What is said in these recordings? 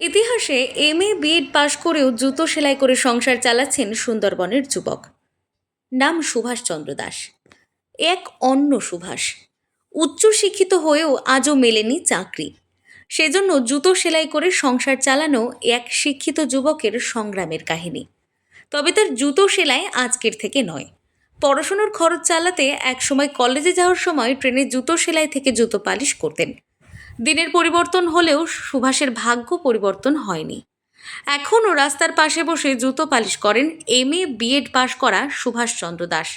ইতিহাসে M A B Ed পাশ করেও জুতো সেলাই করে সংসার চালাচ্ছেন সুন্দরবনের যুবক। নাম সুভাষচন্দ্র দাস। এক অন্য সুভাষ। উচ্চশিক্ষিত হয়েও আজও মেলেনি চাকরি। সেজন্য জুতো সেলাই করে সংসার চালানো এক শিক্ষিত যুবকের সংগ্রামের কাহিনী। তবে তার জুতো সেলাই আজকের থেকে নয়। পড়াশুনোর খরচ চালাতে একসময় কলেজে যাওয়ার সময় ট্রেনে জুতো সেলাই থেকে জুতো পালিশ করতেন। দিনের পরিবর্তন হলেও সুভাষের ভাগ্য পরিবর্তন হয়নি। এখনও রাস্তার পাশে বসে জুতো পালিশ করেন এম এ বিএড পাশ করা সুভাষচন্দ্র দাস।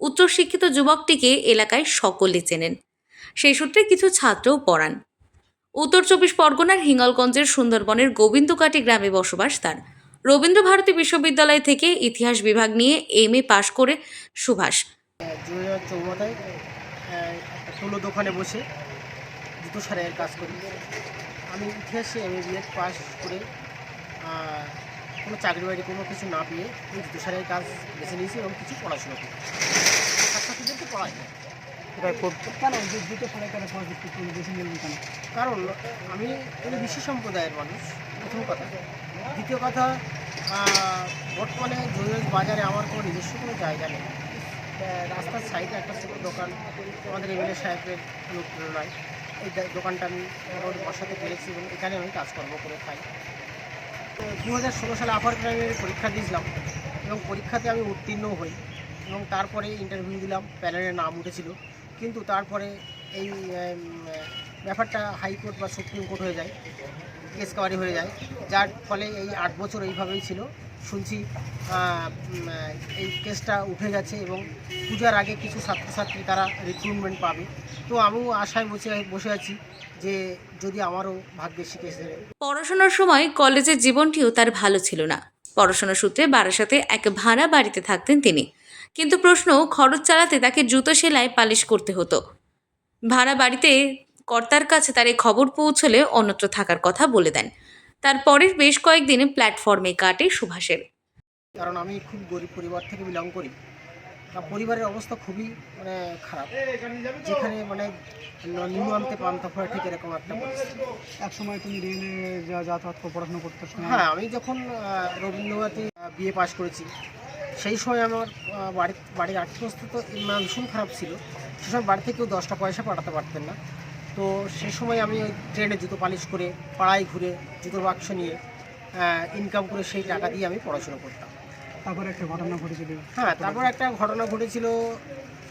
উচ্চশিক্ষিত যুবকটিকে এলাকায় সকলে চেনেন। সেই সূত্রে কিছু ছাত্রও পড়ান। উত্তর চব্বিশ পরগনার হিঙ্গলগঞ্জের সুন্দরবনের গোবিন্দকাটি গ্রামে বসবাস তার। রবীন্দ্র ভারতী বিশ্ববিদ্যালয় থেকে ইতিহাস বিভাগ নিয়ে এম এ পাশ করে সুভাষ। চৌমাথায় দোকানে বসে জুতো সারাইয়ের কাজ করি। আমি ইতিহাসে এম বিএড পাস করে কোনো চাকরি বাড়ি কোনো কিছু না পেয়ে এই জুতো সারাইয়ের কাজ বেছে নিয়েছি এবং কিছু পড়াশোনা করি। ছাত্রছাত্রীদেরকে পড়াই। কেন দুটো কেন কেন কারণ আমি একটা বিশ্ব সম্প্রদায়ের মানুষ প্রথম কথা। দ্বিতীয় কথা বর্তমানে বাজারে আমার কোনো নিজস্ব কোনো জায়গা নেই। রাস্তার সাইডে একটা ছোটো দোকান, আমাদের এমএলএ সাহেবের অনুপ্রেরণায়। এই দোকানটা আমি মোটামুটি বসাতে পেরেছি এবং এখানে আমি কাজকর্ম করে খাই। দু হাজার ষোলো সালে আপার প্রাইমারি পরীক্ষা দিয়েছিলাম এবং পরীক্ষাতে আমি উত্তীর্ণ হই এবং তারপরে ইন্টারভিউ দিলাম প্যানেলে নাম উঠেছিল। কিন্তু তারপরে এই ব্যাপারটা হাইকোর্ট বা সুপ্রিম কোর্ট হয়ে যায়, কেস কাবারি হয়ে যায়। যার ফলে এই আট বছর এইভাবেই ছিল। শুনছি এই কেসটা উঠে গেছে এবং পূজার আগে কিছু ছাত্রছাত্রী তারা রিক্রুটমেন্ট পাবে। তো আমিও আশায় বসে বসে আছি যে যদি আমারও ভাগ্যে শিখে এসে পড়াশোনার সময় কলেজের জীবনটিও তার ভালো ছিল না। পড়াশোনা সূত্রে বারাসাতে এক ভাড়া বাড়িতে থাকতেন তিনি। কিন্তু প্রশ্ন, খরচ চালাতে তাকে জুতো সেলাই পালিশ করতে হতো। ভাড়া বাড়িতে কর্তার কাছে তার এই খবর পৌঁছলে অন্যত্র থাকার কথা বলে দেন। তারপরের বেশ কয়েকদিন প্ল্যাটফর্মে কাটে সুভাষের। কারণ আমি খুব গরিব পরিবার থেকে বিলং করি। তা পরিবারের অবস্থা খুবই মানে খারাপ। যেখানে মানে নিম্ন আনতে পান্তা ফোড়া ঠিক এরকম একটা পরিস্থিতি। এক সময় তুমি রেলে যা যাতায়াত করে পড়াশোনা করতে সময় হ্যাঁ আমি যখন রবীন্দ্রনাথে বিএ পাশ করেছি সেই সময় আমার আহ, বাড়ি বাড়ির আর্থিক অবস্থা তো মানে ভীষণ খারাপ ছিল। সে সময় বাড়ি থেকেও দশটা পয়সা পাঠাতে পারতেন না। তো সে সময় আমি ওই ট্রেনে জুতো পালিশ করে পাড়ায় ঘুরে জুতোর বাক্স নিয়ে ইনকাম করে সেই টাকা দিয়ে আমি পড়াশোনা করতাম। তারপর একটা ঘটনা ঘটেছিল। হ্যাঁ তারপর একটা ঘটনা ঘটেছিল।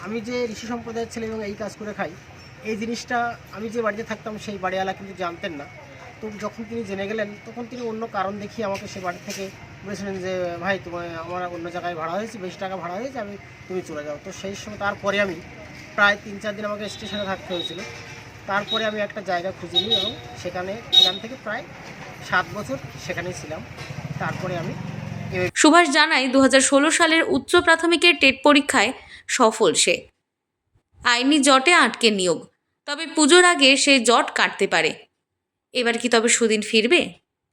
আমি যে ঋষি সম্প্রদায়ের ছেলে এবং এই কাজ করে খাই এই জিনিসটা আমি যে বাড়িতে থাকতাম সেই বাড়িওয়ালা কিন্তু জানতেন না। তো যখন তিনি জেনে গেলেন তখন তিনি অন্য কারণ দেখিয়ে আমাকে সে বাড়ি থেকে বলেছিলেন যে ভাই তোমার আমার অন্য জায়গায় ভাড়া হয়েছে বেশি টাকা ভাড়া হয়েছে আমি তুমি চলে যাও। তো সেই সময় তারপরে আমি প্রায় তিন চার দিন আমাকে স্টেশনে থাকতে হয়েছিল। তারপরে আমি একটা জায়গা খুঁজে নিই এবং সেখানে সেখান থেকে প্রায় সাত বছর সেখানেই ছিলাম। তারপরে আমি সুভাষ জানায় দু সালের উচ্চ প্রাথমিকের টেট পরীক্ষায় সফল সে। আইনি জটে আটকে নিয়োগ, তবে পুজোর আগে সে জট কাটতে পারে। এবার কি তবে সুদিন ফিরবে?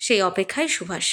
সেই অপেক্ষায় সুভাষ।